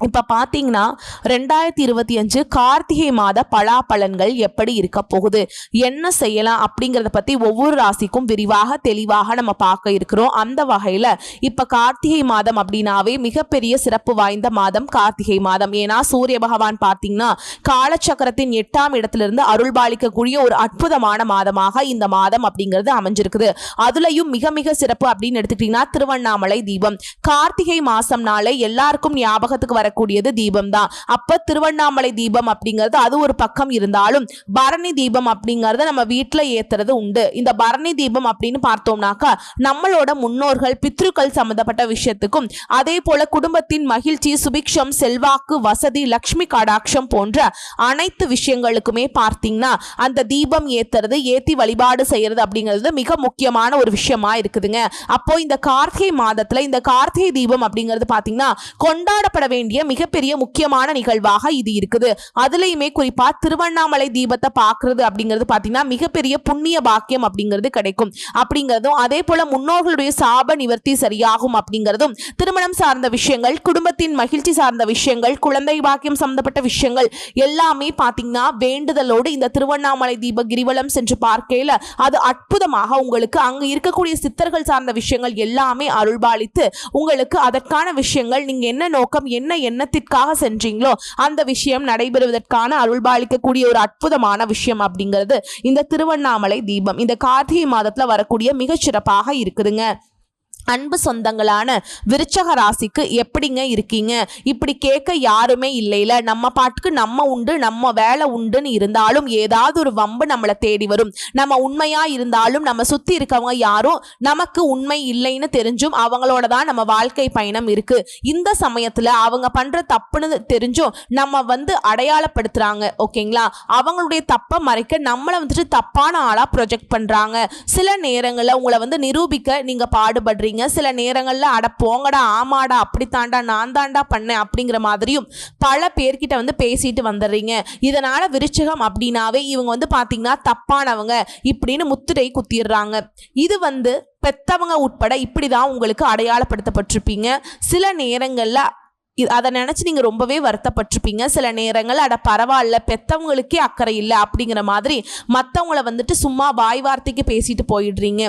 இப்போ பார்த்தீங்கன்னா ரெண்டாயிரத்தி இருபத்தி அஞ்சு கார்த்திகை மாத பலாபலன்கள் எப்படி இருக்க போகுது? என்ன செய்யலாம் அப்படிங்கிறத பற்றி ஒவ்வொரு ராசிக்கும் விரிவாக தெளிவாக நம்ம பார்க்க இருக்கிறோம். அந்த வகையில் இப்போ கார்த்திகை மாதம் அப்படின்னாவே மிகப்பெரிய சிறப்பு வாய்ந்த மாதம் கார்த்திகை மாதம். ஏன்னா சூரிய பகவான் பார்த்தீங்கன்னா காலச்சக்கரத்தின் எட்டாம் இடத்திலிருந்து அருள்பாலிக்கக்கூடிய ஒரு அற்புதமான மாதமாக இந்த மாதம் அப்படிங்கிறது அமைஞ்சிருக்குது. அதுலேயும் மிக மிக சிறப்பு அப்படின்னு எடுத்துக்கிட்டிங்கன்னா திருவண்ணாமலை தீபம். கார்த்திகை மாதம்னாலே எல்லாருக்கும் ஞாபகத்துக்கு வரக்கூடியது தீபம் தான் அப்ப திருவண்ணாமலை தீபம் அப்படிங்கிறது அது ஒரு பக்கம் இருந்தாலும் பரணி தீபம் அப்படிங்கறத நம்ம வீட்டுல ஏத்துறது உண்டு. இந்த பரணி தீபம் அப்படின்னு பார்த்தோம்னாக்கா நம்மளோட முன்னோர்கள் பித்ருக்கள் சம்பந்தப்பட்ட விஷயத்துக்கும் அதே போல குடும்பத்தின் மகிழ்ச்சி சுபிக்ஷம் செல்வாக்கு வசதி லக்ஷ்மி கடாட்சம் போன்ற அனைத்து விஷயங்களுக்குமே பார்த்தீங்கன்னா அந்த தீபம் ஏத்துறது ஏத்தி வழிபாடு செய்யறது அப்படிங்கிறது மிக முக்கியமான ஒரு விஷயமா இருக்குதுங்க. அப்போ இந்த கார்த்திகை மாதத்துல இந்த கார்த்திகை தீபம் அப்படிங்கிறது பாத்தீங்கன்னா கொண்டாடப்பட வேண்டிய மிகப்பெரிய முக்கியமான நிகழ்வாக இது இருக்குது. அதுலயுமே குறிப்பா திருவண்ணாமலை தீபத்தை பார்க்கறது அப்படிங்கிறது பாத்தீங்கன்னா மிகப்பெரிய புண்ணிய பாக்கியம் அப்படிங்கிறது கிடைக்கும். அப்படிங்கிறதும் அதே போல முன்னோர்களுடைய சாப நிவர்த்தி சரியாகும் அப்படிங்கிறதும் திருமணம் சார்ந்த விஷயங்கள் குடும்பத்தின் மகிழ்ச்சி சார்ந்த விஷயங்கள் குழந்தை பாக்கியம் சம்பந்தப்பட்ட விஷயங்கள் எல்லாமே பாத்தீங்கன்னா வேண்டுதலோடு இந்த திருவண்ணாமலை தீப கிரிவலம் சென்று பார்க்கையில அது அற்புதமாக உங்களுக்கு அங்கு இருக்கக்கூடிய சித்தர்கள் சார்ந்த விஷயங்கள் எல்லாமே அருள்பாலித்து உங்களுக்கு அதற்கான விஷயங்கள் நீங்க என்ன நோக்கம் என்ன எண்ணத்திற்காக சென்றீங்களோ அந்த விஷயம் நடைபெறுவதற்கான அருள்பாலிக்கக்கூடிய ஒரு அற்புதமான விஷயம் அப்படிங்கிறது இந்த திருவண்ணாமலை தீபம். இந்த கார்த்திகை மாதத்துல வரக்கூடிய மிகச்சிறப்பாக இருக்குதுங்க. அன்பு சொந்தங்களான விருச்சக ராசிக்கு எப்படிங்க இருக்கீங்க? இப்படி கேட்க யாருமே இல்லைல நம்ம பாட்டுக்கு நம்ம உண்டு நம்ம வேலை உண்டுன்னு இருந்தாலும் ஏதாவது ஒரு வம்பு நம்மளை தேடி வரும். நம்ம உண்மையா இருந்தாலும் நம்ம சுத்தி இருக்கவங்க யாரும் நமக்கு உண்மை இல்லைன்னு தெரிஞ்சும் அவங்களோட தான் நம்ம வாழ்க்கை பயணம் இருக்கு. இந்த சமயத்துல அவங்க பண்ற தப்புன்னு தெரிஞ்சும் நம்ம வந்து அடையாளப்படுத்துறாங்க ஓகேங்களா? அவங்களுடைய தப்பை மறைக்க நம்மளை வந்துட்டு தப்பான ஆளா ப்ரொஜெக்ட் பண்றாங்க. சில நேரங்களில் உங்களை வந்து நிரூபிக்க நீங்க பாடுபடுறீங்க. சில நேரங்களில் அட போங்கடா ஆமாடா அப்படித்தாண்டா நான் தாண்டா பண்ணேன் அப்படிங்கிற மாதிரியும் பல பேர்கிட்ட வந்து பேசிட்டு வந்துடுறீங்க. இதனால் விருச்சகம் அப்படின்னாவே இவங்க வந்து பார்த்தீங்கன்னா தப்பானவங்க இப்படின்னு முத்திரை குத்திடுறாங்க. இது வந்து பெத்தவங்க உட்பட இப்படி தான் உங்களுக்கு அடையாளப்படுத்தப்பட்டிருப்பீங்க. சில நேரங்களில் அதை நினச்சி நீங்கள் ரொம்பவே வருத்தப்பட்டிருப்பீங்க. சில நேரங்கள் அட பரவாயில்ல பெத்தவங்களுக்கே அக்கறை இல்லை அப்படிங்கிற மாதிரி மற்றவங்கள வந்துட்டு சும்மா வாய் வார்த்தைக்கு பேசிட்டு போயிடுறீங்க.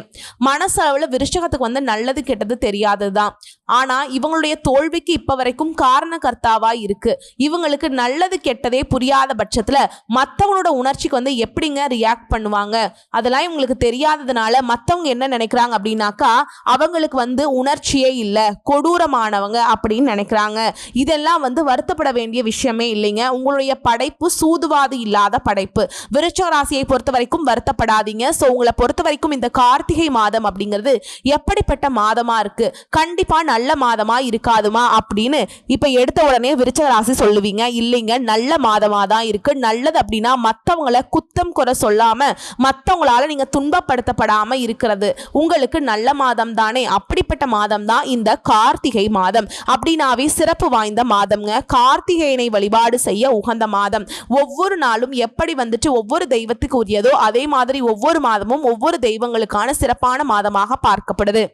மனசளவில் விருஷகத்துக்கு வந்து நல்லது கெட்டது தெரியாது தான் ஆனால் இவங்களுடைய தோல்விக்கு இப்போ வரைக்கும் காரணகர்த்தாவா இருக்கு. இவங்களுக்கு நல்லது கெட்டதே புரியாத பட்சத்தில் மற்றவங்களோட உணர்ச்சிக்கு வந்து எப்படிங்க ரியாக்ட் பண்ணுவாங்க? அதெல்லாம் இவங்களுக்கு தெரியாததுனால மற்றவங்க என்ன நினைக்கிறாங்க அப்படின்னாக்கா அவங்களுக்கு வந்து உணர்ச்சியே இல்லை கொடூரமானவங்க அப்படின்னு நினைக்கிறாங்க. இதெல்லாம் வந்து வருத்தப்பட வேண்டிய விஷயமே இல்லைங்க. உங்களுடைய படைப்பு சூதுவாது இல்லாத படைப்பு. விருச்சக ராசியை பொறுத்த வரைக்கும் வருத்தப்படாதீங்க. ஸோ உங்களை பொறுத்த வரைக்கும் இந்த கார்த்திகை மாதம் அப்படிங்கிறது எப்படிப்பட்ட மாதமா இருக்கு? கண்டிப்பா நல்ல மாதமா இருக்காதுமா அப்படின்னு இப்ப எடுத்த உடனே விருச்சக ராசி சொல்லுவீங்க. இல்லைங்க நல்ல மாதமா தான் இருக்கு. நல்லது அப்படின்னா மற்றவங்கள குத்தம் குறை சொல்லாம மற்றவங்களால நீங்க துன்பப்படுத்தப்படாம இருக்கிறது உங்களுக்கு நல்ல மாதம் தானே. அப்படிப்பட்ட மாதம் தான் இந்த கார்த்திகை மாதம். அப்படின்னாவே சிறப்பு வாய்ந்த மாதம்ங்க. கார்த்திகேயனை வழிபாடு செய்ய உகந்த மாதம். ஒவ்வொரு நாளும் எப்படி வந்துட்டு ஒவ்வொரு தெய்வத்துக்கு உரியதோ அதே மாதிரி ஒவ்வொரு மாதமும் ஒவ்வொரு தெய்வங்களுக்கான சிறப்பான மாதமாக பார்க்கப்படுது.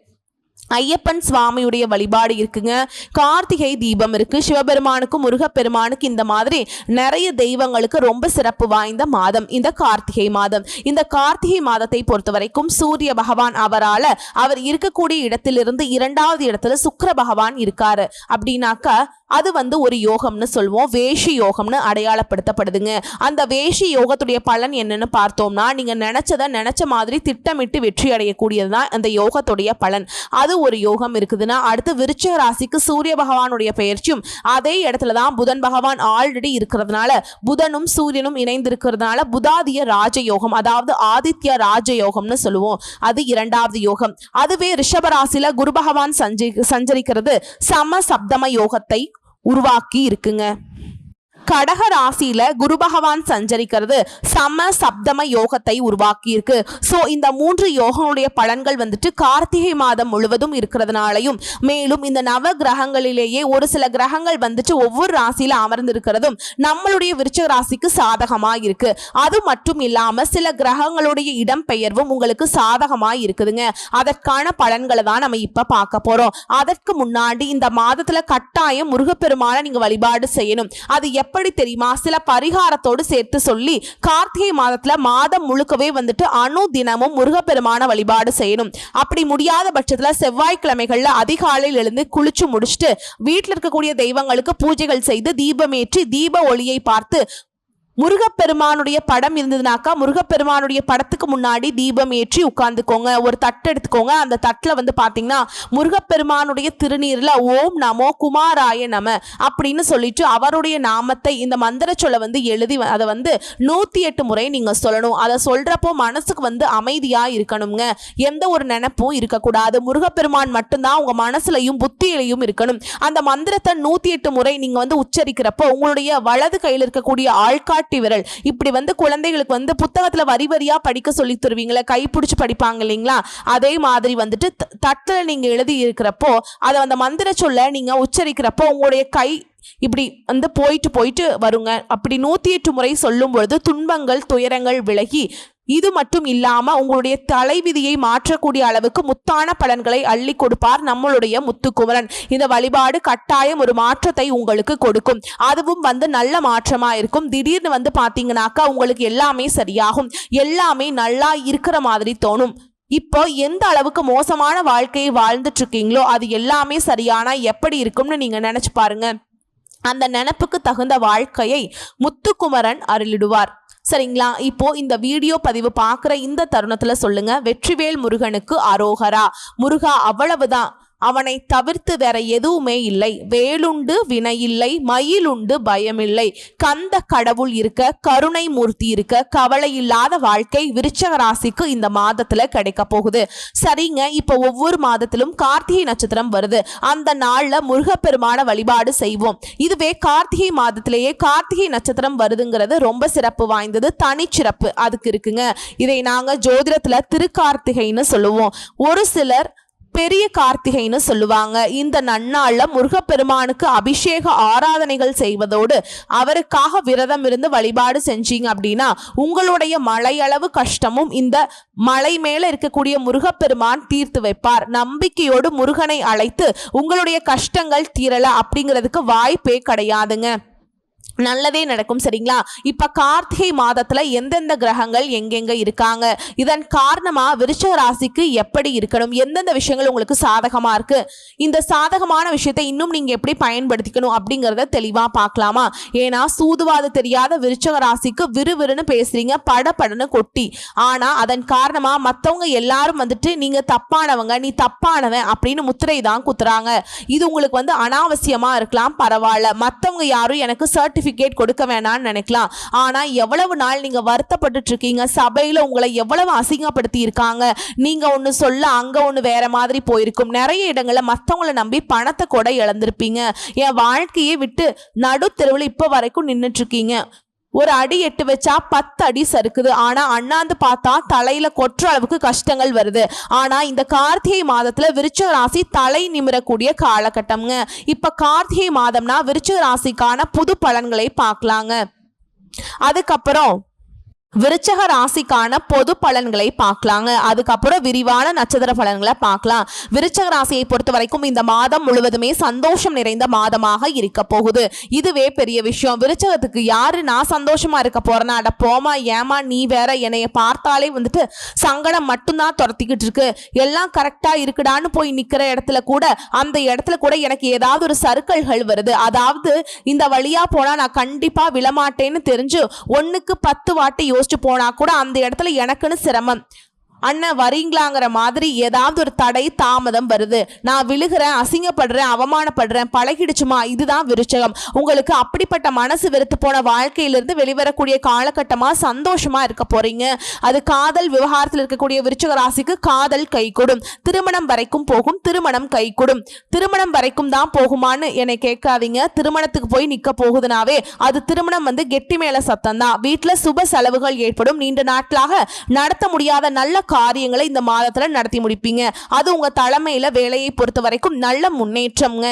ஐயப்பன் சுவாமியுடைய வழிபாடு இருக்குங்க. கார்த்திகை தீபம் இருக்கு. சிவபெருமானுக்கு முருகப்பெருமானுக்கு இந்த மாதிரி நிறைய தெய்வங்களுக்கு ரொம்ப சிறப்பு வாய்ந்த மாதம். இந்த கார்த்திகை மாதம். இந்த கார்த்திகை மாதத்தை பொறுத்த வரைக்கும் சூரிய பகவான் அவரால அவர் இருக்கக்கூடிய இடத்திலிருந்து இரண்டாவது இடத்துல சுக்கர பகவான் இருக்காரு. அப்படின்னாக்கா அது வந்து ஒரு யோகம்னு சொல்லுவோம். வேஷி யோகம்னு அடையாளப்படுத்தப்படுதுங்க. அந்த வேஷி யோகத்துடைய பலன் என்னன்னு பார்த்தோம்னா நீங்கள் நினச்சதை நினச்ச மாதிரி திட்டமிட்டு வெற்றி அடையக்கூடியது தான் அந்த யோகத்துடைய பலன். அது ஒரு யோகம் இருக்குதுன்னா அடுத்து விருச்சிக ராசிக்கு சூரிய பகவானுடைய பெயர்ச்சியும் அதே இடத்துல தான் புதன் பகவான் ஆல்ரெடி இருக்கிறதுனால புதனும் சூரியனும் இணைந்திருக்கிறதுனால புதாதிய ராஜயோகம் அதாவது ஆதித்ய ராஜயோகம்னு சொல்லுவோம். அது இரண்டாவது யோகம். அதுவே ரிஷபராசியில் குரு பகவான் சஞ்சரி சஞ்சரிக்கிறது சம சப்தம யோகத்தை உருவாக்கி இருக்குங்க. கடக ராசியில குரு பகவான் சஞ்சரிக்கிறது சம சப்தம யோகத்தை உருவாக்கியிருக்கு. ஸோ இந்த மூன்று யோகனுடைய பலன்கள் வந்துட்டு கார்த்திகை மாதம் முழுவதும் இருக்கிறதுனாலையும் மேலும் இந்த நவ கிரகங்களிலேயே ஒரு சில கிரகங்கள் வந்துட்டு ஒவ்வொரு ராசியில அமர்ந்திருக்கிறதும் நம்மளுடைய விருச்சக ராசிக்கு சாதகமாக இருக்கு அது மட்டும் இல்லாம சில கிரகங்களுடைய இடம்பெயர்வும் உங்களுக்கு சாதகமாக இருக்குதுங்க அதற்கான பலன்களை தான் நம்ம இப்ப பார்க்க போறோம். அதற்கு முன்னாடி இந்த மாதத்துல கட்டாயம் முருகப்பெருமான நீங்க வழிபாடு செய்யணும். அது எப்படி தெரியுமா? சில பரிகாரத்தோடு சேர்த்து சொல்லி கார்த்திகை மாதத்துல மாதம் முழுக்கவே வந்துட்டு அணு தினமும் முருகப்பெருமான வழிபாடு செய்யணும். அப்படி முடியாத பட்சத்துல செவ்வாய்க்கிழமைகள்ல அதிகாலையில் எழுந்து குளிச்சு முடிச்சுட்டு வீட்டில் இருக்கக்கூடிய தெய்வங்களுக்கு பூஜைகள் செய்து தீபமேற்றி தீப ஒளியை பார்த்து முருகப்பெருமானுடைய படம் இருந்ததுனாக்கா முருகப்பெருமானுடைய படத்துக்கு முன்னாடி தீபம் ஏற்றி உட்காந்துக்கோங்க ஒரு தட்டு எடுத்துக்கோங்க. அந்த தட்டில் வந்து பார்த்தீங்கன்னா முருகப்பெருமானுடைய திருநீரில் ஓம் நமோ குமாராய நம அப்படின்னு சொல்லிட்டு அவருடைய நாமத்தை இந்த மந்திர சொல்ல வந்து எழுதி வ- அதை வந்து நூற்றி எட்டு முறை நீங்கள் சொல்லணும். அதை சொல்கிறப்போ மனசுக்கு வந்து அமைதியாக இருக்கணுங்க. எந்த ஒரு நினைப்பும் இருக்கக்கூடாது. முருகப்பெருமான் மட்டும்தான் உங்கள் மனசுலையும் புத்தியிலையும் இருக்கணும். அந்த மந்திரத்தை நூற்றி எட்டு முறை நீங்கள் வந்து உச்சரிக்கிறப்போ உங்களுடைய வலது கையில் இருக்கக்கூடிய ஆள்காட்டு விரல். இப்படி வந்து குழந்தைகளுக்கு வந்து புத்தகத்தில் வரி வரியா படிக்க சொல்லி தருவீங்களே கை பிடிச்சி படிப்பாங்க இல்லைங்களா? அதே மாதிரி வந்துட்டு த- நீங்கள் எழுதி இருக்கிறப்போ அதை அந்த மந்திர சொல்ல நீங்கள் உச்சரிக்கிறப்போ உங்களுடைய கை இப்படி வந்து போயிட்டு போயிட்டு வருங்க. அப்படி நூத்தி எட்டு முறை சொல்லும் பொழுது துன்பங்கள் துயரங்கள் விலகி இது மட்டும் இல்லாம உங்களுடைய தலைவிதியை மாற்றக்கூடிய அளவுக்கு முத்தான பலன்களை அள்ளி கொடுப்பார் நம்மளுடைய முத்துக்குமரன். இந்த வழிபாடு கட்டாயம் ஒரு மாற்றத்தை உங்களுக்கு கொடுக்கும். அதுவும் வந்து நல்ல மாற்றமா இருக்கும். திடீர்னு வந்து பாத்தீங்கன்னாக்கா உங்களுக்கு எல்லாமே சரியாகும். எல்லாமே நல்லா இருக்கிற மாதிரி தோணும். இப்போ எந்த அளவுக்கு மோசமான வாழ்க்கையை வாழ்ந்துட்டு இருக்கீங்களோ அது எல்லாமே சரியானா எப்படி இருக்கும்னு நீங்க நினைச்சு பாருங்க. அந்த நினப்புக்கு தகுந்த வாழ்க்கையை முத்துக்குமரன் அருளிடுவார். சரிங்களா? இப்போ இந்த வீடியோ பதிவு பார்க்குற இந்த தருணத்தில் சொல்லுங்க. வெற்றிவேல் முருகனுக்கு அரோகரா. முருகா அவ்வளவுதான். அவனை தவிர்த்து வேற எதுவுமே இல்லை. வேலுண்டு வினையில்லை மயிலுண்டு பயமில்லை. கந்த கடவுள் இருக்க கருணை மூர்த்தி இருக்க கவலை இல்லாத வாழ்க்கை விருச்சக ராசிக்கு இந்த மாதத்துல கிடைக்க போகுது. சரிங்க இப்போ ஒவ்வொரு மாதத்திலும் கார்த்திகை நட்சத்திரம் வருது. அந்த நாள்ல முருகப்பெருமான வழிபாடு செய்வோம். இதுவே கார்த்திகை மாதத்திலேயே கார்த்திகை நட்சத்திரம் வருதுங்கிறது ரொம்ப சிறப்பு வாய்ந்தது தனிச்சிறப்பு. அதுக்கு இருக்குங்க. இதை நாங்க ஜோதிடத்துல திருக்கார்த்திகைன்னு சொல்லுவோம். ஒரு சிலர் பெரிய கார்த்திகைன்னு சொல்லுவாங்க. இந்த நன்னாள்ல முருகப்பெருமானுக்கு அபிஷேக ஆராதனைகள் செய்வதோடு அவருக்காக விரதம் இருந்து வழிபாடு செஞ்சீங்க அப்படின்னா உங்களுடைய மலையளவு கஷ்டமும் இந்த மலை மேல இருக்கக்கூடிய முருகப்பெருமான் தீர்த்து வைப்பார். நம்பிக்கையோடு முருகனை அழைத்து உங்களுடைய கஷ்டங்கள் தீரல அப்படிங்கிறதுக்கு வாய்ப்பே கிடையாதுங்க. நல்லதே நடக்கும் சரிங்களா? இப்போ கார்த்திகை மாதத்தில் எந்தெந்த கிரகங்கள் எங்கெங்க இருக்காங்க? இதன் காரணமாக விருச்சக ராசிக்கு எப்படி இருக்கணும்? எந்தெந்த விஷயங்கள் உங்களுக்கு சாதகமாக இருக்கு? இந்த சாதகமான விஷயத்தை இன்னும் நீங்கள் எப்படி பயன்படுத்திக்கணும் அப்படிங்கிறத தெளிவாக பார்க்கலாமா? ஏன்னா சூதுவாது தெரியாத விருச்சக ராசிக்கு விறுவிறுன்னு பேசுறீங்க படபடன்னு கொட்டி. ஆனால் அதன் காரணமாக மற்றவங்க எல்லாரும் வந்துட்டு நீங்கள் தப்பானவங்க நீ தப்பானவன் அப்படின்னு முத்திரை தான் குத்துறாங்க. இது உங்களுக்கு வந்து அனாவசியமாக இருக்கலாம் பரவாயில்ல. மற்றவங்க யாரும் எனக்கு சர்டிஃபிகேட் கொடுக்க வேணாம்னு நினைக்கலாம். ஆனால் எவ்வளவு நாள் நீங்கள் வருத்தப்பட்டுட்டு இருக்கீங்க சபையில் உங்களை எவ்வளவு அசிங்கப்படுத்தி இருக்காங்க நீங்கள் ஒன்று சொல்ல அங்கே ஒன்று வேற மாதிரி போயிருக்கும். நிறைய இடங்களில் மற்றவங்களை நம்பி பணத்தை கூட இழந்திருப்பீங்க. என் வாழ்க்கையை விட்டு நடு தெருவில் இப்போ வரைக்கும் நின்றுட்டு இருக்கீங்க ஒரு அடி எட்டு வச்சா பத்து அடி சறுக்குது. ஆனா அண்ணாந்து பார்த்தா தலையில கொற்ற அளவுக்கு கஷ்டங்கள் வருது. ஆனா இந்த கார்த்திகை மாதத்துல விருச்சிக ராசி தலை நிமிரக்கூடிய காலகட்டம்ங்க. இப்ப கார்த்திகை மாதம்னா விருச்சிக ராசிக்கான புது பலன்களை பார்க்கலாங்க. அதுக்கப்புறம் விருச்சக ராசிக்கான பொது பலன்களை பார்க்கலாங்க. அதுக்கப்புறம் விரிவான நட்சத்திர பலன்களை பார்க்கலாம். விருச்சக ராசியை பொறுத்த வரைக்கும் இந்த மாதம் முழுவதுமே சந்தோஷம் நிறைந்த மாதமாக இருக்க போகுது. இதுவே பெரிய விஷயம். விருச்சகத்துக்கு யாரு நான் சந்தோஷமா இருக்க போறேன்னா அட போமா ஏமா நீ வேற என்னைய பார்த்தாலே வந்துட்டு சங்கடம் மட்டும்தான் துரத்திக்கிட்டு இருக்கு. எல்லாம் கரெக்டா இருக்குடான்னு போய் நிக்கிற இடத்துல கூட அந்த இடத்துல கூட எனக்கு ஏதாவது ஒரு சறுக்கல்கள் வருது. அதாவது இந்த வழியா போனா நான் கண்டிப்பா விழமாட்டேன்னு தெரிஞ்சு ஒன்னுக்கு பத்து வாட்டி யோசிச்சு போனா கூட அந்த இடத்துல எனக்குன்னு சிரமம். அண்ணன் வரீங்களாங்கிற மாதிரி ஏதாவது ஒரு தடை தாமதம் வருது. நான் விழுகிறேன் அசிங்கப்படுறேன் அவமானப்படுறேன் பழகிடுச்சுமா? இதுதான் விருச்சகம். உங்களுக்கு அப்படிப்பட்ட மனசு வெறுத்து போன வாழ்க்கையிலிருந்து வெளிவரக்கூடிய காலகட்டமாக சந்தோஷமாக இருக்க போறீங்க. அது காதல் விவகாரத்தில் இருக்கக்கூடிய விருச்சக ராசிக்கு காதல் கைகூடும். திருமணம் வரைக்கும் போகும் திருமணம் கைகூடும். திருமணம் வரைக்கும் தான் போகுமான்னு என்னை கேட்காதீங்க. திருமணத்துக்கு போய் நிற்க போகுதுனாவே அது திருமணம் வந்து கெட்டி மேல சத்தம் தான் வீட்டில் சுப செலவுகள் ஏற்படும். நீண்ட நாட்களாக நடத்த முடியாத நல்ல காரியங்களை இந்த மாதத்துல நடத்தி முடிப்பீங்க. அது உங்க தலைமையில வேலையை பொறுத்த வரைக்கும் நல்ல முன்னேற்றம்ங்க.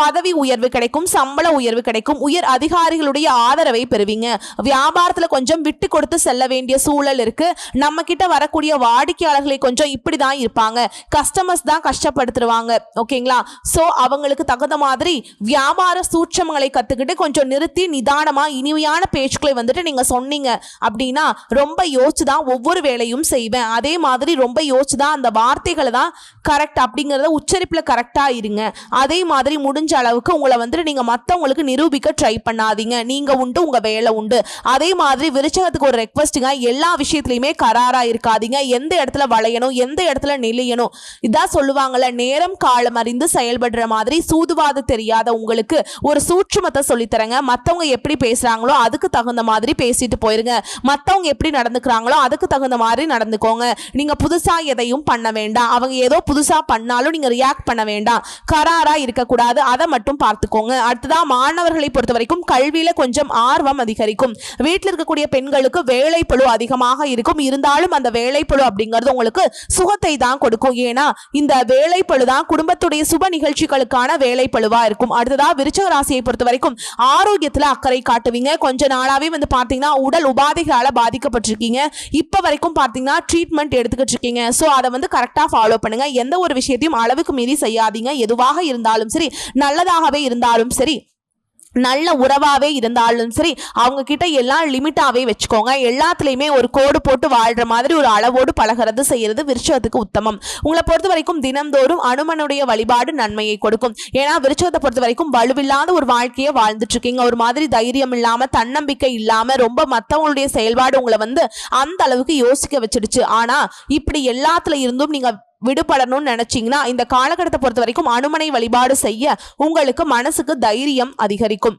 பதவி உயர்வு கிடைக்கும் சம்பள உயர்வு கிடைக்கும் உயர் அதிகாரிகளுடைய ஆதரவை பெறுவீங்க. வியாபாரத்தில் கொஞ்சம் விட்டு கொடுத்து செல்ல வேண்டிய சூழல் இருக்கு. நம்ம கிட்ட வரக்கூடிய வாடிக்கையாளர்களை கொஞ்சம் இப்படி தான் இருப்பாங்க. கஸ்டமர்ஸ் தான் கஷ்டப்படுத்துருவாங்க. ஓகேங்களா? ஸோ அவங்களுக்கு தகுந்த மாதிரி வியாபார சூட்சமங்களை கற்றுக்கிட்டு கொஞ்சம் நிறுத்தி நிதானமாக இனிமையான பேச்சுக்களை வந்துட்டு நீங்கள் சொன்னீங்க அப்படின்னா ரொம்ப யோசிச்சு தான் ஒவ்வொரு வேலையும் செய்வேன். அதே மாதிரி ரொம்ப யோசிச்சு தான் அந்த வார்த்தைகளை தான் கரெக்ட் அப்படிங்கிறத உச்சரிப்பில் கரெக்டாக இருங்க. அதே மாதிரி முடிஞ்ச அளவுக்கு உங்களை வந்துட்டு நீங்க மத்தவங்களுக்கு நிரூபிக்க ட்ரை பண்ணாதீங்க. நீங்க உண்டு உங்க வேலை உண்டு. அதே மாதிரி விருச்சகத்துக்கு ஒரு ரெக்வஸ்ட்டுங்க எல்லா விஷயத்துலையுமே கராரா இருக்காதீங்க. எந்த இடத்துல வளையணும் எந்த இடத்துல நிலையணும் இதான் சொல்லுவாங்கல்ல நேரம் காலம் அறிந்து செயல்படுற மாதிரி சூதுவாது தெரியாத உங்களுக்கு ஒரு சூட்சுமத்தை சொல்லித்தரங்க. மத்தவங்க எப்படி பேசுறாங்களோ அதுக்கு தகுந்த மாதிரி பேசிட்டு போயிருங்க. மத்தவங்க எப்படி நடந்துக்கிறாங்களோ அதுக்கு தகுந்த மாதிரி நடந்துக்கோங்க. நீங்க புதுசா எதையும் பண்ண வேண்டாம். அவங்க ஏதோ புதுசா பண்ணாலும் நீங்க ரியாக்ட் பண்ண வேண்டாம். கராரா இருக்கக்கூடாது. அதை மட்டும் பார்த்துக்கோங்க. அடுத்ததா மாணவர்களை பொறுத்த வரைக்கும் கல்வியில கொஞ்சம் ஆர்வம் அதிகரிக்கும். வீட்டில் இருக்கக்கூடிய பெண்களுக்கு வேலைப்பளு அதிகமாக இருக்கும். இருந்தாலும் அந்த வேலைப்பழு அப்படிங்கிறது உங்களுக்கு சுகத்தை தான் கொடுக்கும். ஏன்னா இந்த வேலைப்பழு தான் குடும்பத்துடைய சுப நிகழ்ச்சிகளுக்கான வேலைப்பளுவா இருக்கும். அடுத்ததா விருச்சக ராசியை பொறுத்த வரைக்கும் ஆரோக்கியத்துல அக்கறை காட்டுவீங்க. கொஞ்ச நாளாவே வந்து பாத்தீங்கன்னா உடல் உபாதைகளால பாதிக்கப்பட்டிருக்கீங்க. இப்ப வரைக்கும் பாத்தீங்கன்னா ட்ரீட்மெண்ட் எடுத்துக்கிட்டு இருக்கீங்க. சோ அதை வந்து கரெக்டா ஃபாலோ பண்ணுங்க. எந்த ஒரு விஷயத்தையும் அளவுக்கு மீறி செய்யாதீங்க. எதுவாக இருந்தாலும் சரி நல்லதாகவே இருந்தாலும் சரி நல்ல உறவாகவே இருந்தாலும் சரி அவங்க கிட்ட எல்லாம் லிமிட்டாகவே வச்சுக்கோங்க. எல்லாத்துலேயுமே ஒரு கோடு போட்டு வாழ்கிற மாதிரி ஒரு அளவோடு பழகிறது செய்கிறது விருச்சவத்துக்கு உத்தமம். உங்களை பொறுத்த வரைக்கும் தினம்தோறும் அனுமனுடைய வழிபாடு நன்மையை கொடுக்கும். ஏன்னா விருச்சவத்தை பொறுத்த வரைக்கும் வலுவில்லாத ஒரு வாழ்க்கையை வாழ்ந்துட்டுருக்கீங்க. ஒரு மாதிரி தைரியம் இல்லாமல் தன்னம்பிக்கை இல்லாமல் ரொம்ப மற்றவங்களுடைய செயல்பாடு உங்களை வந்து அந்த அளவுக்கு யோசிக்க வச்சிடுச்சு. ஆனால் இப்படி எல்லாத்துல இருந்தும் நீங்கள் விடுபடணும்னு நினைச்சீங்கன்னா இந்த காலகட்டத்தை பொறுத்த வரைக்கும் அனுமனை வழிபாடு செய்ய உங்களுக்கு மனசுக்கு தைரியம் அதிகரிக்கும்.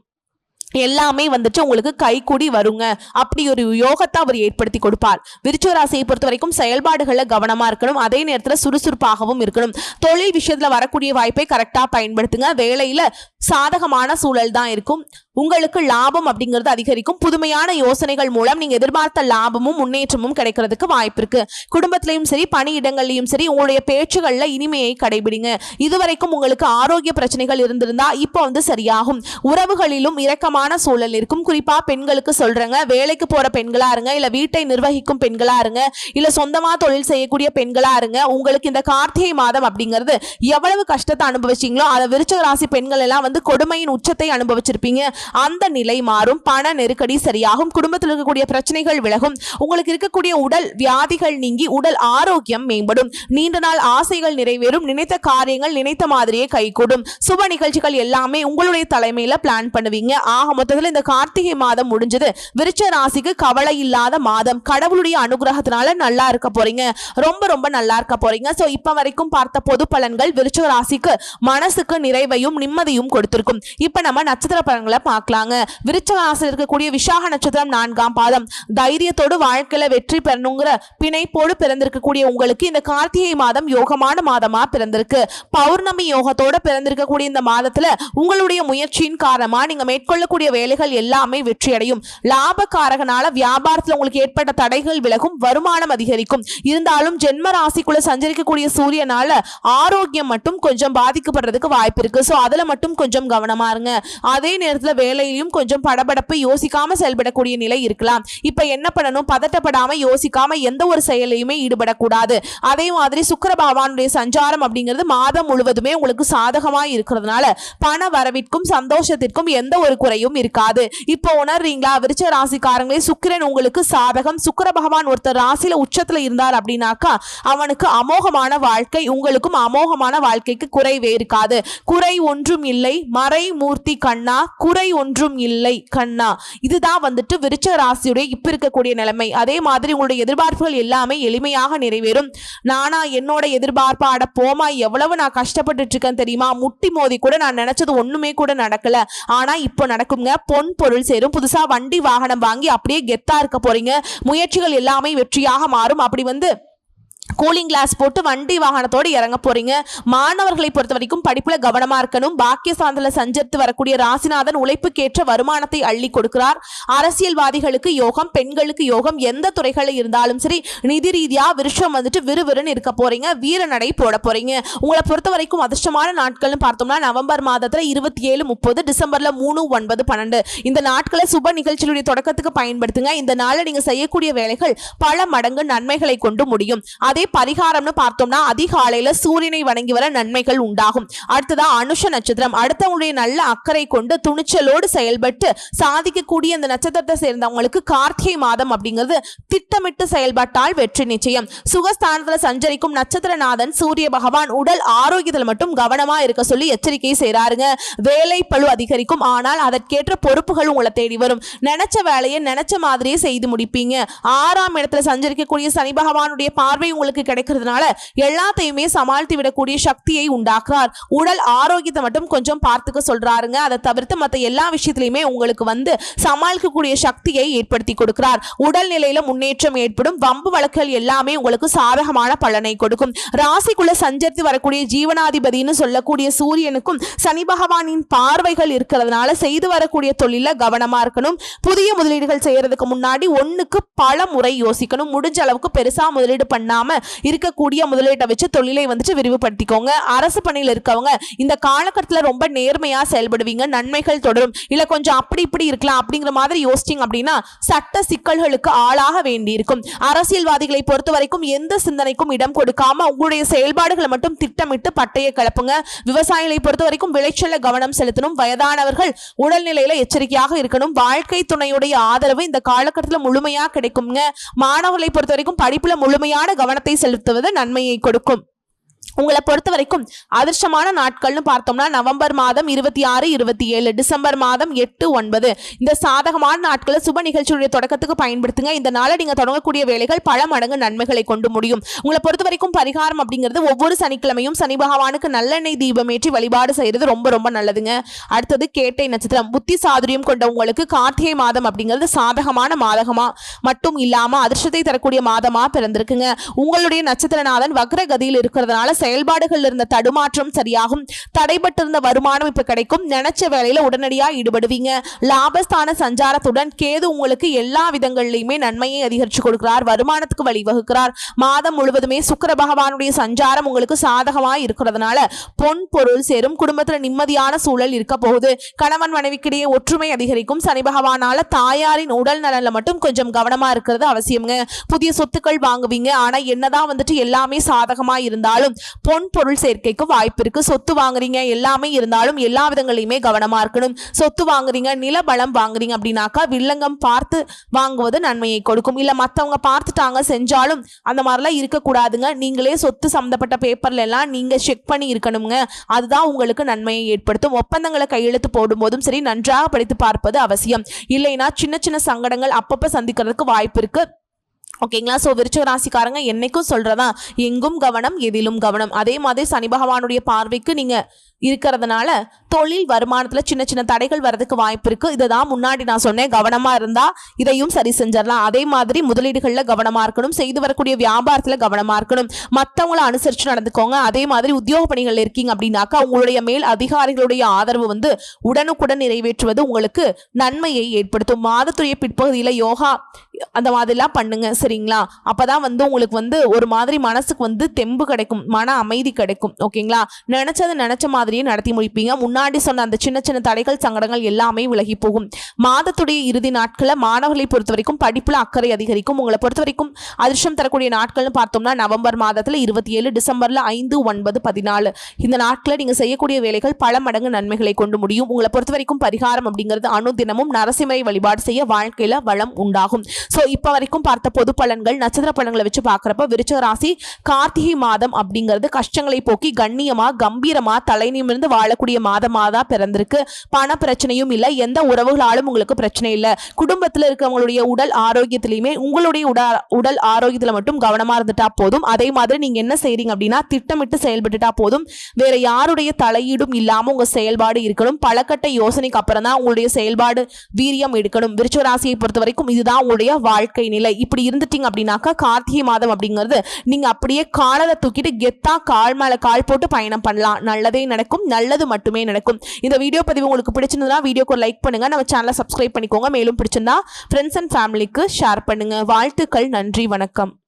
எல்லாமே வந்துட்டு உங்களுக்கு கைக்கூடி வருங்க. அப்படி ஒரு யோகத்தை அவர் ஏற்படுத்தி கொடுப்பார். விருச்சிக ராசியை பொறுத்த வரைக்கும் செயல்பாடுகளில் கவனமா இருக்கணும். அதே நேரத்தில் சுறுசுறுப்பாகவும் இருக்கணும். தொழில் விஷயத்துல வரக்கூடிய வாய்ப்பை கரெக்டாக பயன்படுத்துங்க. வேலையில சாதகமான சூழல் தான் இருக்கும். உங்களுக்கு லாபம் அப்படிங்கிறது அதிகரிக்கும். புதுமையான யோசனைகள் மூலம் நீங்க எதிர்பார்த்த லாபமும் முன்னேற்றமும் கிடைக்கிறதுக்கு வாய்ப்பு இருக்கு. குடும்பத்திலையும் சரி பணியிடங்கள்லையும் சரி உங்களுடைய பேச்சுகள்ல இனிமையை கடைபிடிங்க. இதுவரைக்கும் உங்களுக்கு ஆரோக்கிய பிரச்சனைகள் இருந்திருந்தா இப்போ வந்து சரியாகும். உறவுகளிலும் இரக்கமான சூழல் இருக்கும். குறிப்பா பெண்களுக்கு சொல்றேங்க வேலைக்கு போற பெண்களா இருங்க இல்ல வீட்டை நிர்வகிக்கும் பெண்களா இருங்க இல்ல சொந்தமா தொழில் செய்யக்கூடிய பெண்களா இருங்க உங்களுக்கு இந்த கார்த்திகை மாதம் அப்படிங்கிறது எவ்வளவு கஷ்டத்தை அனுபவிச்சீங்களோ அதை விருச்சக ராசி பெண்கள் எல்லாம் வந்து கொடுமையின் உச்சத்தை அனுபவிச்சிருப்பீங்க. அந்த நிலை மாறும். பண நெருக்கடி சரியாகும். குடும்பத்தில் இருக்கக்கூடிய பிரச்சனைகள் விலகும். உங்களுக்கு இருக்கக்கூடிய உடல் வியாதிகள் நீங்கி உடல் ஆரோக்கியம் மேம்படும். நீண்ட நாள் ஆசைகள் நிறைவேறும். நினைத்த காரியங்கள் நினைத்த மாதிரியே கைகூடும். சுப நிகழ்ச்சிகள் எல்லாமே உங்களுடைய தலைமையில பிளான் பண்ணுவீங்க. ஆக மொத்தத்தில் இந்த கார்த்திகை மாதம் முடிஞ்சது. விருச்ச ராசிக்கு கவலை இல்லாத மாதம். கடவுளுடைய அனுகிரகத்தினால நல்லா இருக்க போறீங்க. ரொம்ப ரொம்ப நல்லா இருக்க போறீங்க. சோ இப்ப வரைக்கும் பார்த்த பொது பலன்கள் விருச்ச ராசிக்கு மனசுக்கு நிறைவையும் நிம்மதியும் கொடுத்திருக்கும். இப்ப நம்ம நட்சத்திர பலன்களை பார்க்கலாங்க. விருச்ச இருக்கக்கூடிய விசாக நட்சத்திரம் நான்காம் பாதம். தைரியத்தோடு வாழ்க்கையில வெற்றி பெறணுங்கிற பிணைப்போடு பிறந்திருக்கக்கூடிய உங்களுக்கு இந்த கார்த்திகை மாதம் யோகமான மாதமா பிறந்திருக்கு. பௌர்ணமி யோகத்தோட பிறந்திருக்கக்கூடிய இந்த மாதத்துல உங்களுடைய முயற்சியின் காரணமா நீங்க மேற்கொள்ளக்கூடிய வேலைகள் எல்லாமே வெற்றியடையும். லாபக்காரகனால வியாபாரத்தில் உங்களுக்கு ஏற்பட்ட தடைகள் விலகும் வருமானம் அதிகரிக்கும். இருந்தாலும் ஜென்ம ராசிக்குள்ள சஞ்சரிக்கக்கூடிய சூரியனால ஆரோக்கியம் மட்டும் கொஞ்சம் பாதிக்கப்படுறதுக்கு வாய்ப்பு இருக்கு ஸோ அதுல மட்டும் கொஞ்சம் கவனமா இருங்க. அதே நேரத்துல வேலையிலும் கொஞ்சம் படபடப்பு யோசிக்காம செயல்படக்கூடிய நிலை இருக்கலாம். இப்ப என்ன பண்ணணும்? பதட்டப்படாம யோசிக்காம எந்த ஒரு செயலையுமே ஈடுபடக்கூடாது. அதே மாதிரி சுக்கர பகவானுடைய சஞ்சாரம் அப்படிங்கிறது மாதம் முழுவதுமே உங்களுக்கு சாதகமா இருக்கிறதுனால பண வரவிற்கும் சந்தோஷத்திற்கும் எந்த ஒரு குறையும் இருக்காது. இப்போ உணர்றீங்களா? விருச்ச ராசிக்காரங்களே சுக்கிரன் உங்களுக்கு சாதகம். சுக்கர பகவான் ஒருத்தர் ராசியில உச்சத்துல இருந்தார் அப்படின்னாக்கா அவனுக்கு அமோகமான வாழ்க்கை உங்களுக்கும் அமோகமான வாழ்க்கைக்கு குறைவே இருக்காது. குறை ஒன்றும் இல்லை. மறை மூர்த்தி கண்ணா குறை ஒன்றும் இல்லை கண்ணா. இதுதான் வந்துட்டு விருச்ச ராசியுடைய இப்ப இருக்கக்கூடிய நிலைமை. அதே மாதிரி உங்களுடைய எதிர்பார்ப்புகள் எல்லாமே எளிமையாக நிறைவேறும். நானா என்னோட எதிர்பார்ப்பா போமா எவ்வளவு நான் கஷ்டப்பட்டுட்டு இருக்கேன் தெரியுமா? முட்டி மோதி கூட நான் நினைச்சது ஒண்ணுமே கூட நடக்கல. ஆனா இப்போ நடக்குங்க. பொன் பொருள் சேரும். புதுசா வண்டி வாகனம் வாங்கி அப்படியே கெத்தா இருக்க போறீங்க. முயற்சிகள் எல்லாமே வெற்றியாக மாறும். அப்படி வந்து கூலிங் கிளாஸ் போட்டு வண்டி வாகனத்தோடு இறங்க போறீங்க. மாணவர்களை பொறுத்த வரைக்கும் படிப்புல கவனமா இருக்கணும். பாக்கிய சாந்தல சஞ்சரித்து வரக்கூடிய ராசிநாதன் உழைப்புக்கேற்ற வருமானத்தை அள்ளி கொடுக்கிறார். அரசியல்வாதிகளுக்கு யோகம் பெண்களுக்கு யோகம் எந்த துறைகளில் இருந்தாலும் சரி நிதி ரீதியா விருஷம் வந்துட்டு விறுவிறுன்னு இருக்க போறீங்க. வீர நடை போட போறீங்க. உங்களை பொறுத்த வரைக்கும் அதிர்ஷ்டமான நாட்கள்னு பார்த்தோம்னா நவம்பர் மாதத்துல இருபத்தி ஏழு முப்பது டிசம்பர்ல மூணு ஒன்பது பன்னெண்டு. இந்த நாட்களை சுப நிகழ்ச்சியுடைய தொடக்கத்துக்கு பயன்படுத்துங்க. இந்த நாளில் நீங்க செய்யக்கூடிய வேலைகள் பல மடங்கு நன்மைகளை கொண்டு முடியும். அதே பரிகாரம்னு பார்த்தோம்னா அதிகாலையில சூரியனை வணங்கி வர நன்மைகள் உண்டாகும். அடுத்ததா அனுஷ நட்சத்திரம். அடுத்தவங்களுடைய நல்ல அக்கறை கொண்டு துணிச்சலோடு செயல்பட்டு சாதிக்கக்கூடிய இந்த நட்சத்திரத்தை சேர்ந்தவங்களுக்கு கார்த்திகை மாதம் அப்படிங்கிறது திட்டமிட்டு செயல்பட்டால் வெற்றி நிச்சயம். சுகஸ்தானத்துல சஞ்சரிக்கும் நட்சத்திரநாதன் சூரிய பகவான் உடல் ஆரோக்கியத்தில் மட்டும் கவனமா இருக்க சொல்லி எச்சரிக்கை செய்றாருங்க. வேலை பளு அதிகரிக்கும். ஆனால் அதற்கேற்ற பொறுப்புகள் உங்களை தேடி வரும். நினைச்ச வேலையை நினைச்ச மாதிரியே செய்து முடிப்பீங்க. ஆறாம் இடத்துல சஞ்சரிக்கக்கூடிய சனி பகவானுடைய பார்வை உங்களுக்கு கிடைக்கிறதுனால எல்லாத்தையுமே சமாளித்து விடக்கூடிய சக்தியை உண்டாக்குறார். உடல் ஆரோக்கியத்தை மட்டும் கொஞ்சம் பார்த்துக்க சொல்றாருங்க. அதை தவிர்த்து மற்ற எல்லா விஷயத்திலையுமே உங்களுக்கு வந்து சமாளிக்கக்கூடிய சக்தியை ஏற்படுத்தி கொடுக்கிறார். உடல் நிலையில முன்னேற்றம் ஏற்படும். வம்பு வழக்குகள் எல்லாமே உங்களுக்கு சாதகமான பலனை கொடுக்கும். ராசிக்குள்ள சஞ்சரித்து வரக்கூடிய ஜீவனாதிபதினு சொல்லக்கூடிய சூரியனுக்கும் சனி பகவானின் பார்வைகள் இருக்கிறதுனால செய்து வரக்கூடிய தொழில கவனமா இருக்கணும். புதிய முதலீடுகள் செய்யறதுக்கு முன்னாடி ஒண்ணுக்கு பல முறை யோசிக்கணும். முடிஞ்ச அளவுக்கு பெருசா முதலீடு பண்ணாம இருக்கக்கூடிய முதலீட்டை வச்சு தொழிலை வந்துட்டு விரிவுபடுத்திக்கோங்க. அரசு பணியில் இருக்கவங்க இந்த காலகட்டத்தில் ரொம்ப நேர்மையா செயல்படுவீங்க நன்மைகள் தொடரும். இல்லை கொஞ்சம் அப்படி இப்படி இருக்கலாம் அப்படிங்கிற மாதிரி யோசிச்சிங்க அப்படின்னா சட்ட சிக்கல்களுக்கு ஆளாக வேண்டியிருக்கும். அரசியல்வாதிகளை பொறுத்த வரைக்கும் எந்த சிந்தனைக்கும் இடம் கொடுக்காம உங்களுடைய செயல்பாடுகளை மட்டும் திட்டமிட்டு பட்டையை கிளப்புங்க. விவசாயிகளை பொறுத்த வரைக்கும் விளைச்சல கவனம் செலுத்தணும். வயதானவர்கள் உடல்நிலையில எச்சரிக்கையாக இருக்கணும். வாழ்க்கை துணையுடைய ஆதரவு இந்த காலகட்டத்தில் முழுமையா கிடைக்குங்க மாணவர்களை பொறுத்த வரைக்கும் படிப்புல முழுமையான கவனம் கவனத்தை செலுத்துவது நன்மையை கொடுக்கும். உங்களை பொறுத்த வரைக்கும் அதிர்ஷ்டமான நாட்கள்னு பார்த்தோம்னா நவம்பர் மாதம் இருபத்தி ஆறு இருபத்தி ஏழு டிசம்பர் மாதம் எட்டு ஒன்பது. இந்த சாதகமான நாட்களை சுப நிகழ்ச்சியுடைய தொடக்கத்துக்கு பயன்படுத்துங்க. இந்த நாளை நீங்கள் தொடங்கக்கூடிய வேலைகள் பல மடங்கு நன்மைகளை கொண்டு முடியும். உங்களை பொறுத்த வரைக்கும் பரிகாரம் அப்படிங்கிறது ஒவ்வொரு சனிக்கிழமையும் சனி பகவானுக்கு நல்லெண்ணெய் தீபம் ஏற்றி வழிபாடு செய்கிறது ரொம்ப ரொம்ப நல்லதுங்க. அடுத்தது கேட்டை நட்சத்திரம். புத்தி சாதுரியம் கொண்ட உங்களுக்கு கார்த்திகை மாதம் அப்படிங்கிறது சாதகமான மாதகமா மட்டும் இல்லாமல் அதிர்ஷ்டத்தை தரக்கூடிய மாதமாக பிறந்திருக்குங்க. உங்களுடைய நட்சத்திரநாதன் வக்ரகதியில் இருக்கிறதுனால செயல்பாடுகள் இருந்த தடுமாற்றம் சரியாகும். தடைபட்டிருந்த வருமானம் இப்ப கிடைக்கும். நினைச்ச வேலையில உடனடியா ஈடுபடுவீங்க. லாபஸ்தான சஞ்சாரத்துடன் கேது உங்களுக்கு எல்லா விதங்கள்லையுமே நன்மையை அதிகரிச்சு கொடுக்கிறார். வருமானத்துக்கு வழிவகுக்கிறார் மாதம் முழுவதுமே சுக்கர பகவானுடைய சஞ்சாரம் உங்களுக்கு சாதகமா இருக்கிறதுனால பொன் பொருள் சேரும். குடும்பத்துல நிம்மதியான சூழல் இருக்க போகுது. கணவன் மனைவிக்கிடையே ஒற்றுமை அதிகரிக்கும். சனி பகவானால தாயாரின் உடல் நலன்ல மட்டும் கொஞ்சம் கவனமா இருக்கிறது அவசியம்ங்க. புதிய சொத்துக்கள் வாங்குவீங்க. ஆனா என்னதான் வந்துட்டு எல்லாமே சாதகமா இருந்தாலும் பொன் பொருள் சேர்க்கைக்கு வாய்ப்பு இருக்கு. சொத்து வாங்குறீங்க எல்லாமே இருந்தாலும் எல்லா விதங்களையுமே கவனமா இருக்கணும். சொத்து வாங்குறீங்க நிலபலம் வாங்குறீங்க அப்படின்னாக்கா வில்லங்கம் பார்த்து வாங்குவது நன்மையை கொடுக்கும். இல்ல மத்தவங்க பார்த்துட்டாங்க செஞ்சாலும் அந்த மாதிரிலாம் இருக்கக்கூடாதுங்க. நீங்களே சொத்து சம்மந்தப்பட்ட பேப்பர்ல எல்லாம் நீங்க செக் பண்ணி இருக்கணுங்க. அதுதான் உங்களுக்கு நன்மையை ஏற்படுத்தும். ஒப்பந்தங்களை கையெழுத்து போடும்போதும் சரி நன்றாக படித்து பார்ப்பது அவசியம். இல்லைன்னா சின்ன சின்ன சங்கடங்கள் அப்பப்ப சந்திக்கிறதுக்கு வாய்ப்பு இருக்கு. ஓகேங்களா? ஸோ விருச்சிக ராசிக்காரங்க என்னைக்கும் சொல்கிறதா எங்கும் கவனம் எதிலும் கவனம். அதே மாதிரி சனி பகவானுடைய பார்வைக்கு நீங்கள் இருக்கிறதுனால தொழில் வருமானத்தில் சின்ன சின்ன தடைகள் வரதுக்கு வாய்ப்பு இருக்குது இதை தான் முன்னாடி நான் சொன்னேன். கவனமாக இருந்தால் இதையும் சரி செஞ்சிடலாம். அதே மாதிரி முதலீடுகளில் கவனமாக இருக்கணும். செய்து வரக்கூடிய வியாபாரத்தில் கவனமாக இருக்கணும். மற்றவங்களை அனுசரித்து நடந்துக்கோங்க. அதே மாதிரி உத்தியோக பணிகள் இருக்கீங்க அப்படின்னாக்கா உங்களுடைய மேல் அதிகாரிகளுடைய ஆதரவு வந்து உடனுக்குடன் நிறைவேற்றுவது உங்களுக்கு நன்மையை ஏற்படுத்தும். மாதத்துடைய பிற்பகுதியில் யோகா அந்த மாதிரிலாம் பண்ணுங்க. சரிங்களா? அப்பதான் வந்து உங்களுக்கு வந்து ஒரு மாதிரி மனசுக்கு வந்து தெம்பு கிடைக்கும். மன அமைதி கிடைக்கும். ஓகேங்களா? நினச்சத நினச்ச மாதிரி மாதிரியே நடத்தி முடிப்பீங்க. முன்னாடி சொன்ன அந்த சின்ன சின்ன தடைகள் சங்கடங்கள் எல்லாமே விலகி போகும். மாதத்துடைய இறுதி நாட்களில் மாணவர்களை பொறுத்த வரைக்கும் படிப்புல அக்கறை அதிகரிக்கும். உங்களை பொறுத்த வரைக்கும் அதிர்ஷ்டம் தரக்கூடிய நாட்கள்னு பார்த்தோம்னா நவம்பர் மாதத்தில் இருபத்தி ஏழு டிசம்பர்ல ஐந்து ஒன்பது பதினாலு. இந்த நாட்களில் நீங்கள் செய்யக்கூடிய வேலைகள் பல மடங்கு நன்மைகளை கொண்டு முடியும். உங்களை பொறுத்த வரைக்கும் பரிகாரம் அப்படிங்கிறது அனுதினமும் நரசிம்மரை வழிபாடு செய்ய வாழ்க்கையில் வளம் உண்டாகும். ஸோ இப்போ வரைக்கும் பார்த்த பொது பலன்கள் நட்சத்திர பலன்களை வச்சு பார்க்குறப்ப விருச்சக ராசி கார்த்திகை மாதம் அப்படிங்கிறது கஷ்டங்களை போக்கி கண்ணியமாக கம்பீரமாக கம்பீரமா இருந்து வாழக்கூடிய மாதமாக தான் பிறந்திருக்கு. பண பிரச்சனையும் இல்லை. எந்த உறவுகளாலும் உங்களுக்கு பிரச்சனை இல்லை. குடும்பத்தில் இருக்கிறவங்களுடைய உடல் ஆரோக்கியத்திலையுமே உங்களுடைய உடல் உடல் ஆரோக்கியத்தில் மட்டும் கவனமா இருந்துட்டா போதும். அதே மாதிரி நீங்க என்ன செய்கிறீங்க அப்படின்னா திட்டமிட்டு செயல்பட்டுட்டா போதும். வேற யாருடைய தலையீடும் இல்லாமல் உங்க செயல்பாடு இருக்கணும். பழக்கட்ட யோசனைக்கு அப்புறம் தான் உங்களுடைய செயல்பாடு வீரியம் எடுக்கணும். விருச்சராசியை பொறுத்த வரைக்கும் இதுதான் உங்களுடைய வாழ்க்கை நிலை. இப்படி இருந்துட்டீங்க அப்படின்னாக்கா கார்த்திகை மாதம் அப்படிங்கிறது நீங்க அப்படியே காலரை தூக்கிட்டு கெத்தா கால் மேல கால் போட்டு பயணம் பண்ணலாம். நல்லதே நடக்கும். நல்லது மட்டுமே நடக்கும். இந்த வீடியோ பதிவு உங்களுக்கு பிடிச்சிருந்ததுன்னா வீடியோக்கு ஒரு லைக் பண்ணுங்க. நம்ம சேனலை சப்ஸ்கிரைப் பண்ணிக்கோங்க. மேலும் பிடிச்சிருந்தா ஃப்ரெண்ட்ஸ் அண்ட் ஃபேமிலிக்கு ஷேர் பண்ணுங்க. வாழ்த்துக்கள் நன்றி வணக்கம்.